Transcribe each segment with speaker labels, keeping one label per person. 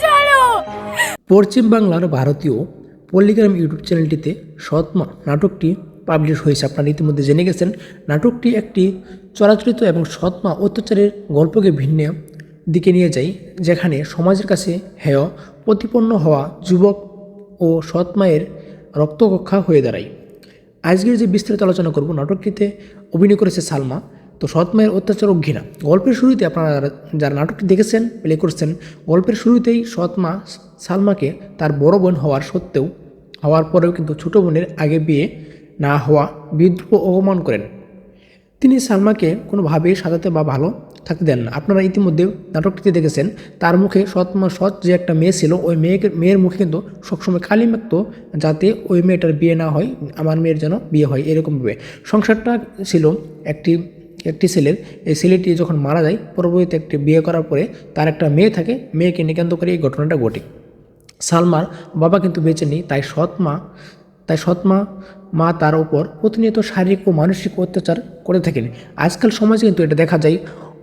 Speaker 1: ছাড়ো
Speaker 2: পশ্চিম বাংলার ভারতীয় পল্লিগ্রাম ইউটিউব চ্যানেলটিতে সৎমা নাটকটি পাবলিশ হয়েছে। আপনারা ইতিমধ্যে জেনে গেছেন, নাটকটি একটি চরাচরিত এবং সৎমা অত্যাচারের গল্পকে ভিন্ন দিকে নিয়ে যায়, যেখানে সমাজের কাছে হেয়, প্রতিপন্ন হওয়া যুবক ও সৎমায়ের রক্তকক্ষা হয়ে দাঁড়ায়। আজকের যে বিস্তারিত আলোচনা করব, নাটকটিতে অভিনয় করেছে সালমা। তো সৎমায়ের অত্যাচার ও ঘৃণা গল্পের শুরুতে আপনারা যারা- নাটকটি দেখেছেন প্লে করছেন, গল্পের শুরুতেই সৎ মা সালমাকে তার বড় বোন হওয়ার সত্ত্বেও, হওয়ার পরেও কিন্তু ছোট বোনের আগে বিয়ে না হওয়া বিদ্রুপ অপমান করেন। তিনি সালমাকে কোনোভাবেই সাজাতে বা ভালো থাকতে দেন না। আপনারা ইতিমধ্যে নাটকটিতে দেখেছেন, তার মুখে সৎ মা সৎ যে একটা মেয়ে ছিল, ওই মেয়েকে, মেয়ের মুখে কিন্তু সবসময় কালি মাখত যাতে ওই মেয়েটার বিয়ে না হয়, আমার মেয়ের যেন বিয়ে হয় এরকমভাবে সংসারটা ছিল একটি একটি ছেলের এই ছেলেটি যখন মারা যায়, পরবর্তীতে একটি বিয়ে করার পরে তার একটা মেয়ে থাকে, মেয়েকে নিকান্ত করে এই ঘটনাটা ঘটে। সালমার বাবা কিন্তু বেঁচে নেই, তাই সৎ মা, তাই সৎ মা মা তার ওপর প্রতিনিয়ত শারীরিক ও মানসিক অত্যাচার করে থাকেন। আজকাল সমাজে কিন্তু এটা দেখা যায়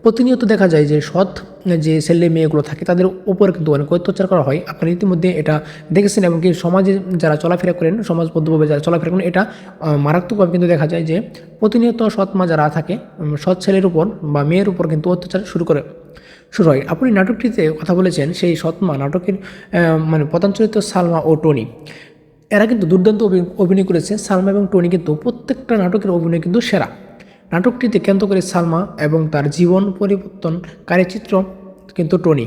Speaker 2: প্রতিনিয়ত দেখা যায় যে সৎ, যে ছেলে মেয়েগুলো থাকে, তাদের উপর কিন্তু অনেক অত্যাচার করা হয়। আপনারা ইতিমধ্যে এটা দেখেছেন এবং কি সমাজে যারা চলাফেরা করেন, সমাজবদ্ধভাবে যারা চলাফেরা করেন, এটা মারাত্মকভাবে কিন্তু দেখা যায় যে প্রতিনিয়ত সৎ মা যারা থাকে সৎ ছেলের উপর বা মেয়ের উপর কিন্তু অত্যাচার শুরু করে, শুরু হয়। আপনি নাটকটিতে কথা বলেছেন, সেই সৎমা নাটকের মানে প্রধান চরিত্র সালমা ও টনি। এরা কিন্তু দুর্দান্ত অভি- অভিনয় করেছে। সালমা এবং টনি কিন্তু প্রত্যেকটা নাটকের অভিনয় কিন্তু সেরা। নাটকটিতে কেন্দ্র করে সালমা এবং তার জীবন পরিবর্তনকারী চিত্র কিন্তু টনি।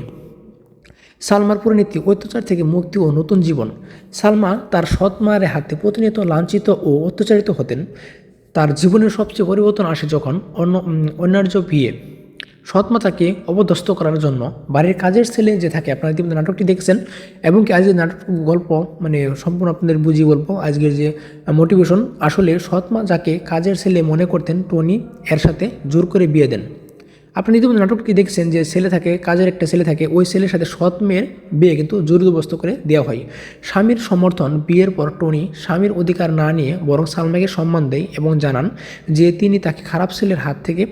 Speaker 2: সালমার পরিণতি, অত্যাচার থেকে মুক্তি ও নতুন জীবন। সালমা তার সৎ মায়ের হাতে প্রতিনিয়ত লাঞ্ছিত ও অত্যাচারিত হতেন। তার জীবনের সবচেয়ে পরিবর্তন আসে যখন অন্য অন্যার্য বিয়ে। সৎমা তাকে অবদস্ত করার জন্য বাড়ির কাজের ছেলে যে থাকে, আপনারা ইতিমধ্যে নাটকটি দেখেছেন এবং কি আজকের নাটক গল্প মানে সম্পূর্ণ আপনাদের বুঝি গল্প আজকের যে মোটিভেশন আসলে সৎমা যাকে কাজের ছেলে মনে করতেন টনি, এর সাথে জোর করে বিয়ে দেন। আপনি ইতিমধ্যে নাটকটি দেখছেন যে ছেলে থাকে, কাজের একটা ছেলে থাকে, ওই ছেলের সাথে সৎ মেয়ের বিয়ে কিন্তু জোরদবস্ত করে দেওয়া হয়। স্বামীর সমর্থন বিয়ের পর টনি স্বামীর অধিকার না নিয়ে বরং সালমাকে সম্মান দেয় এবং জানান যে তিনি তাকে খারাপ ছেলের হাত থেকে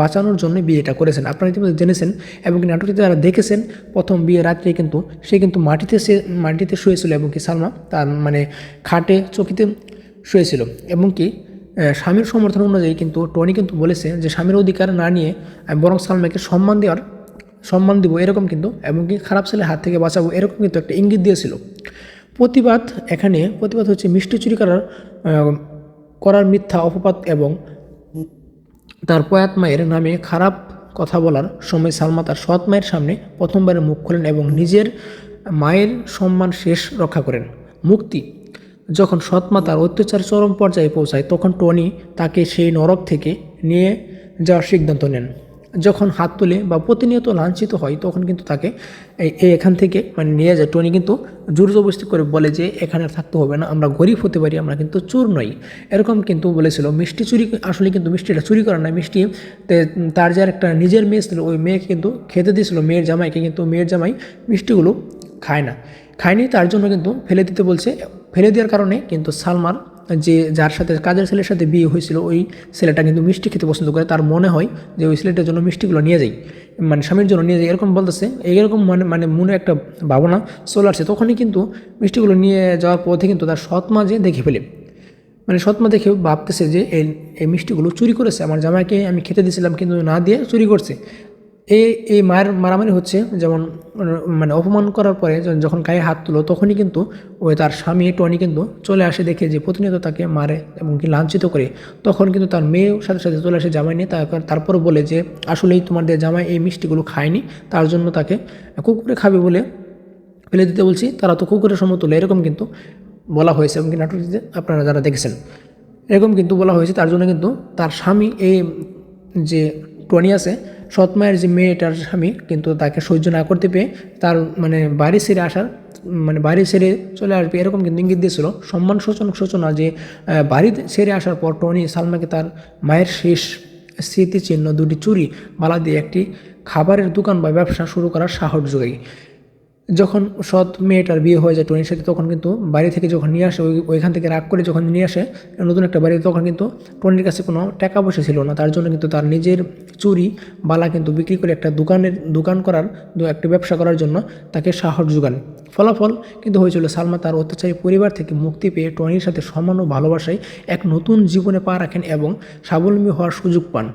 Speaker 2: বাঁচানোর জন্য বিয়েটা করেছেন। আপনারা ইতিমধ্যে জেনেছেন এবং নাটকটিতে যারা দেখেছেন, প্রথম বিয়ে রাত্রে কিন্তু সে কিন্তু মাটিতে সে, মাটিতে শুয়েছিল এবং কি সালমা তার মানে খাটে চকিতে শুয়েছিল এবং কি স্বামীর সমর্থন অনুযায়ী কিন্তু টনি কিন্তু বলেছে যে স্বামীর অধিকার না নিয়ে আমি বরং সালমাকে সম্মান দেওয়ার, সম্মান দিব এরকম কিন্তু এবং কি খারাপ ছেলের হাত থেকে বাঁচাবো এরকম কিন্তু একটা ইঙ্গিত দিয়েছিল। প্রতিবাদ এখানে, প্রতিবাদ হচ্ছে মিষ্টি চুরি করার করার মিথ্যা অপবাদ এবং তার প্রয়াত মায়ের নামে খারাপ কথা বলার সময় সালমা তার সৎ মায়ের সামনে প্রথমবারে মুখ খোলেন এবং নিজের মায়ের সম্মান শেষ রক্ষা করেন। মুক্তি। যখন সৎমা তার অত্যাচার চরম পর্যায়ে পৌঁছায়, তখন টনি তাকে সেই নরক থেকে নিয়ে যাওয়ার সিদ্ধান্ত নেন। যখন হাত তুলে বা প্রতিনিয়ত লাঞ্ছিত হয়, তখন কিন্তু তাকে এখান থেকে মানে নিয়ে যায়। টনি কিন্তু জোর জবরদস্তি করে বলে যে, এখানে থাকতে হবে না, আমরা গরিব হতে পারি, আমরা কিন্তু চোর নই। এরকম কিন্তু বলেছিল। মিষ্টি চুরি আসলে কিন্তু মিষ্টিটা চুরি করা নয়, মিষ্টি তার যার একটা নিজের মেয়ে ছিল, ওই মেয়েকে কিন্তু খেতে দিয়েছিল, মেয়ের জামাইকে, কিন্তু মেয়ের জামাই মিষ্টিগুলো খায় না। খায়নি, তার জন্য কিন্তু ফেলে দিতে বলছে। ফেলে দেওয়ার কারণে কিন্তু সালমার যে যার সাথে, কাজের ছেলের সাথে বিয়ে হয়েছিল, ওই ছেলেটা কিন্তু মিষ্টি খেতে পছন্দ করে। তার মনে হয় যে ওই ছেলেটার জন্য মিষ্টিগুলো নিয়ে যাই মানে স্বামীর জন্য নিয়ে যাই, এরকম বলতেছে। এইরকম মানে মানে মনে একটা ভাবনা চলে আসছে। তখনই কিন্তু মিষ্টিগুলো নিয়ে যাওয়ার পথে কিন্তু তার সৎ মা যে দেখে ফেলে। মানে সৎমা দেখে ভাবতেছে যে এই এই মিষ্টিগুলো চুরি করেছে। আমার জামাইকে আমি খেতে দিয়েছিলাম, কিন্তু না দিয়ে চুরি করছে। এই এই মায়ের মারামারি হচ্ছে যেমন মানে অপমান করার পরে যখন গায়ে হাত তুলো, তখনই কিন্তু ওই তার স্বামী টনি কিন্তু চলে আসে দেখে যে প্রতিনিয়ত তাকে মারে এবং কি লাঞ্ছিত করে। তখন কিন্তু তার মেয়েও সাথে সাথে চলে আসে জামাই নিয়ে। তারপর বলে যে, আসলেই তোমাদের জামাই এই মিষ্টিগুলো খায়নি, তার জন্য তাকে কুকুরে খাবে বলে ফেলে দিতে বলছি। তারা তো কুকুরের সমতুল্য এরকম কিন্তু বলা হয়েছে এবং কি নাটকটিতে আপনারা যারা দেখেছেন। এরকম কিন্তু বলা হয়েছে। তার জন্য কিন্তু তার স্বামী এই যে টনি আছে সৎমায়ের যে মেয়েটার স্বামী, কিন্তু তাকে সহ্য না করতে পেয়ে তার মানে বাড়ি ছেড়ে আসার মানে বাড়ি ছেড়ে চলে আসবে এরকম কিন্তু ইঙ্গিত দিয়েছিল। সম্মান সূচনক সূচনা যে বাড়ি ছেড়ে আসার পর টনি সালমাকে তার মায়ের শেষ স্মৃতিচিহ্ন দুটি চুরি, মালা দিয়ে একটি খাবারের দোকান বা ব্যবসা শুরু করার সাহস যোগায়। যখন সৎ মেয়েটার বিয়ে হয়ে যায় টনির সাথে, তখন কিন্তু বাড়ি থেকে যখন নিয়ে আসে, ওই ওইখান থেকে রাগ করে যখন নিয়ে আসে, নতুন একটা বাড়িতে, তখন কিন্তু টনির কাছে কোনো টাকা পয়সা ছিল না। তার জন্য কিন্তু তার নিজের চুরি, বালা কিন্তু বিক্রি করে একটা দোকানের দোকান করার একটা ব্যবসা করার জন্য তাকে সাহস যোগান। ফলাফল কিন্তু হয়েছিল সালমা তার অত্যাচারী পরিবার থেকে মুক্তি পেয়ে টনির সাথে সমান ও ভালোবাসায় এক নতুন জীবনে পা রাখেন এবং স্বাবলম্বী হওয়ার সুযোগ পান।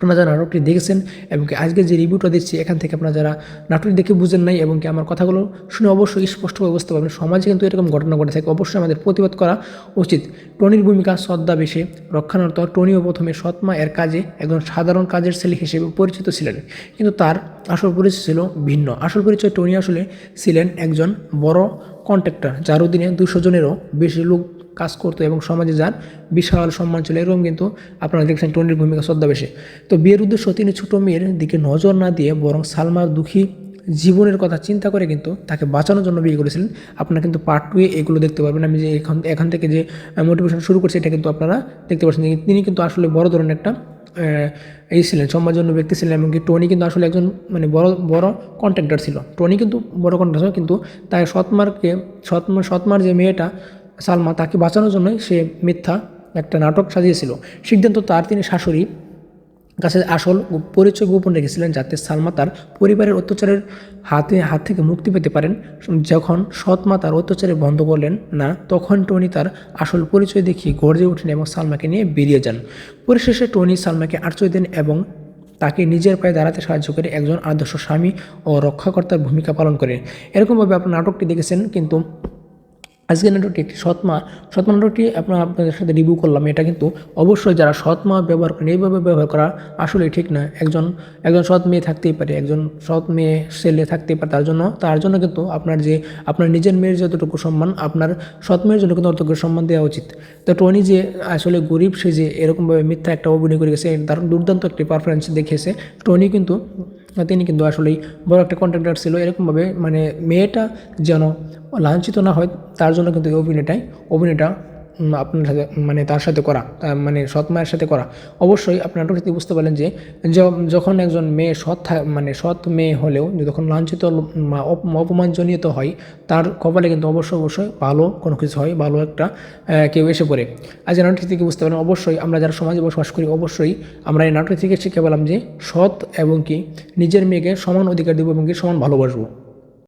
Speaker 2: আপনারা যারা নাটকটি দেখেছেন এবং কি আজকে যে রিভিউটা দিচ্ছি, এখান থেকে আপনারা যারা নাটকটি দেখে বুঝেন নাই এবং কি আমার কথাগুলো শুনে অবশ্যই স্পষ্টভাবে বুঝতে পারবেন। সমাজে কিন্তু এরকম ঘটনা ঘটে থাকে। অবশ্যই আমাদের প্রতিবাদ করা উচিত। টনির ভূমিকা শ্রদ্ধা বেশে রক্ষণার্থ। টনিও প্রথমে সৎমা এর কাজে একজন সাধারণ কাজের ছেলে হিসেবে পরিচিত ছিলেন। কিন্তু তার আসল পরিচয় ছিল ভিন্ন। আসল পরিচয় টনি আসলে ছিলেন একজন বড় কন্ট্রাক্টর যার অধীনে দুশো জনেরও বেশি লোক কাজ করতো এবং সমাজে যার বিশাল সম্মান ছিল। এরকম কিন্তু আপনারা দেখছেন টনির ভূমিকা শ্রদ্ধা বেশি। তো বিয়ের উদ্দেশ্য তিনি ছোটো মেয়ের দিকে নজর না দিয়ে বরং সালমার দুঃখী জীবনের কথা চিন্তা করে কিন্তু তাকে বাঁচানোর জন্য বিয়ে করেছিলেন। আপনারা কিন্তু পার্ট টুয়ে এগুলো দেখতে পারবেন। আমি যে এখান এখান থেকে যে মোটিভেশন শুরু করছি এটা কিন্তু আপনারা দেখতে পাচ্ছেন তিনি কিন্তু আসলে বড় ধরনের একটা এই ছিলেন সম্মানজন্য ব্যক্তি ছিলেন এমনকি টনি কিন্তু আসলে একজন মানে বড় বড় কন্ট্রাক্টর ছিল। টনি কিন্তু বড় কন্ট্রাক্টর কিন্তু তাই সৎমারকে সৎমার সৎমার যে মেয়েটা সালমা তাকে বাঁচানোর জন্য সে মিথ্যা একটা নাটক সাজিয়েছিল। সিদ্ধান্ত তার তিনি শাশুড়ি কাছে আসল পরিচয় গোপন রেখেছিলেন যাতে সালমা তার পরিবারের অত্যাচারের হাতে, হাত থেকে মুক্তি পেতে পারেন। যখন সৎ মা তার অত্যাচারে বন্ধ করলেন না, তখন টনি তার আসল পরিচয় দেখিয়ে গর্জে ওঠেন এবং সালমাকে নিয়ে বেরিয়ে যান। পরিশেষে টনি সালমাকে আশ্রয় দেন এবং তাকে নিজের পায়ে দাঁড়াতে সাহায্য করে একজন আদর্শ স্বামী ও রক্ষাকর্তার ভূমিকা পালন করে। এরকমভাবে আপনার নাটকটি দেখেছেন, কিন্তু আজকের নাটকটি একটি সৎমা সৎমা নাটকটি আপনার আপনাদের সাথে রিভিউ করলাম। এটা কিন্তু অবশ্যই যারা সৎমা ব্যবহার করেন, এইভাবে ব্যবহার করা আসলে ঠিক না। একজন একজন সৎ মেয়ে থাকতেই পারে, একজন সৎ মেয়ে ছেলে থাকতেই পারে, তার জন্য তার জন্য কিন্তু আপনার যে, আপনার নিজের মেয়ের যতটুকু সম্মান, আপনার সৎ মেয়ের জন্য কিন্তু অতটুকু সম্মান দেওয়া উচিত। তো টনি যে, আসলে গরিব, সে যে, এরকমভাবে মিথ্যা একটা অভিনয় করে গেছে দারুণ দুর্দান্ত একটি পারফরমেন্স দেখিয়েছে, টনি কিন্তু তিনি কিন্তু আসলেই বড় একটা কন্ট্রাক্টর ছিল। এরকমভাবে মানে মেয়েটা যেন লাঞ্ছিত না হয় তার জন্য কিন্তু এই অভিনয়টাই অভিনয়টা উম, আপনার সাথে মানে তার সাথে করা মানে সৎ মায়ের সাথে করা। অবশ্যই আপনার থেকে বুঝতে পারলেন যে যখন একজন মেয়ে সৎ মানে সৎ মেয়ে হলেও যখন লাঞ্ছিত অপমানজনিত হয়, তার কপালে কিন্তু অবশ্যই অবশ্যই ভালো কোনো কিছু হয়, ভালো একটা কেউ এসে পড়ে। আজ নাটক থেকে বুঝতে পারলেন, অবশ্যই আমরা যারা সমাজে বসবাস করি, অবশ্যই আমরা এই নাটক থেকে শিখে পেলাম যে, সৎ এবং কি নিজের মেয়েকে সমান অধিকার দেবো এবং কি সমান ভালোবাসবো।